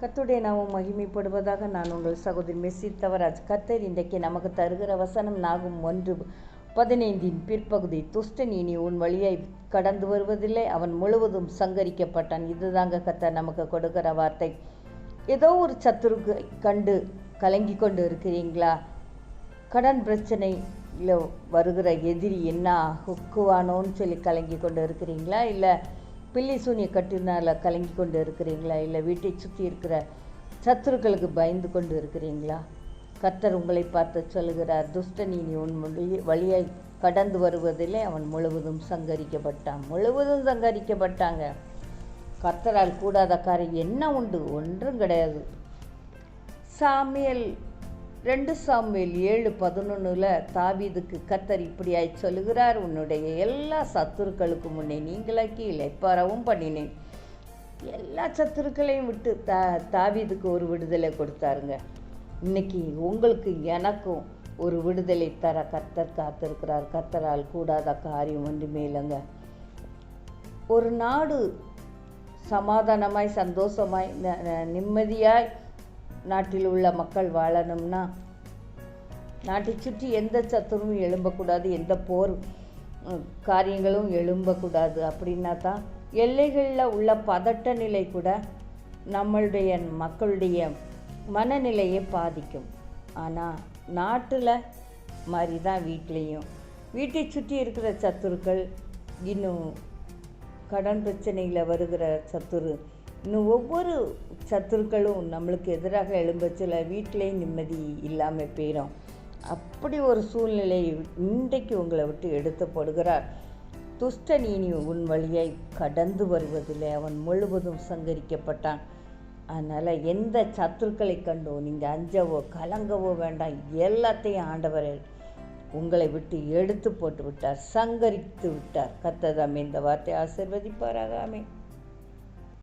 கத்துடைய நாமம் மகிமைப்படுவதாக நான் உங்கள் சகோதரி மெஸ்ஸி தவராஜ். கத்தர் இன்றைக்கு நமக்கு தருகிற வசனம் நாகும் ஒன்று. பதினைந்தின் பிற்பகுதி துஷ்டன் இனி உன் வழியை கடந்து வருவதில்லை அவன் முழுவதும் சங்கரிக்கப்பட்டான். இதுதாங்க கத்தர் நமக்கு கொடுக்கிற வார்த்தை. ஏதோ ஒரு சத்துருக்கு கண்டு கலங்கி கொண்டு இருக்கிறீங்களா? கடன் பிரச்சனையில் வருகிற எதிரி என்ன ஹுக்குவானோன்னு சொல்லி கலங்கி கொண்டு இருக்கிறீங்களா? இல்லை பில்லி சூனிய கட்டினால் கலங்கி கொண்டு இருக்கிறீங்களா? இல்லை வீட்டை சுற்றி இருக்கிற சத்துருக்களுக்கு பயந்து கொண்டு இருக்கிறீங்களா? கர்த்தர் உங்களை பார்த்து சொல்லுகிறார் துஷ்டனி நீ உன் வழி- வழியை கடந்து வருவதிலே அவன் முழுவதும் சங்கரிக்கப்பட்டான். முழுவதும் சங்கரிக்கப்பட்டாங்க. கர்த்தரால் கூடாத காரியம் என்ன உண்டு? ஒன்றும் கிடையாது. சாமியல் ரெண்டு சாமியில் ஏழு பதினொன்றில் தாவீதுக்கு கத்தர் இப்படியாய் சொல்லுகிறார் உன்னுடைய எல்லா சத்துருக்களுக்கு முன்னே நீங்களாக்கி இளைப்பாறவும் பண்ணினேன். எல்லா சத்துருக்களையும் விட்டு தா தாவீதுக்கு ஒரு விடுதலை கொடுத்தாருங்க. இன்னைக்கு உங்களுக்கு எனக்கும் ஒரு விடுதலை தர கத்தர் காத்திருக்கிறார். கத்தரால் கூடாத காரியம் ஒன்றுமே இல்லைங்க. ஒரு நாடு சமாதானமாய் சந்தோஷமாய் ந- நிம்மதியாய் நாட்டில் உள்ள மக்கள் வாழணும்னா நாட்டை சுற்றி எந்த சத்துரும் எழும்பக்கூடாது எந்த போர் காரியங்களும் எழும்பக்கூடாது அப்படின்னா தான் எல்லைகளில் உள்ள பதட்ட நிலை கூட நம்மளுடைய மக்களுடைய மனநிலையை பாதிக்கும். ஆனால் நாட்டில் மாதிரி தான் வீட்லேயும். வீட்டை சுற்றி இருக்கிற சத்துருக்கள் இன்னும் கடன் பிரச்சனையில் வருகிற சத்துரு இன்னும் ஒவ்வொரு சத்துருக்களும் நம்மளுக்கு எதிராக எழும்பச்சில் வீட்டிலையும் நிம்மதி இல்லாமல் போயிடும் அப்படி ஒரு சூழ்நிலை இன்றைக்கு உங்களை விட்டு எடுத்து போடுகிறார். துஷ்டன் இனி உன் வழியை கடந்து வருவதில்லை. அவன் முழுவதும் சங்கரிக்கப்பட்டான். அதனால் எந்த சத்துருக்களை கண்டோ நீங்கள் அஞ்சவோ கலங்கவோ வேண்டாம். எல்லாத்தையும் ஆண்டவர் உங்களை விட்டு எடுத்து போட்டு விட்டார். சங்கரித்து விட்டார். கத்ததாமே இந்த வார்த்தை ஆசிர்வதிப்பாராகாமே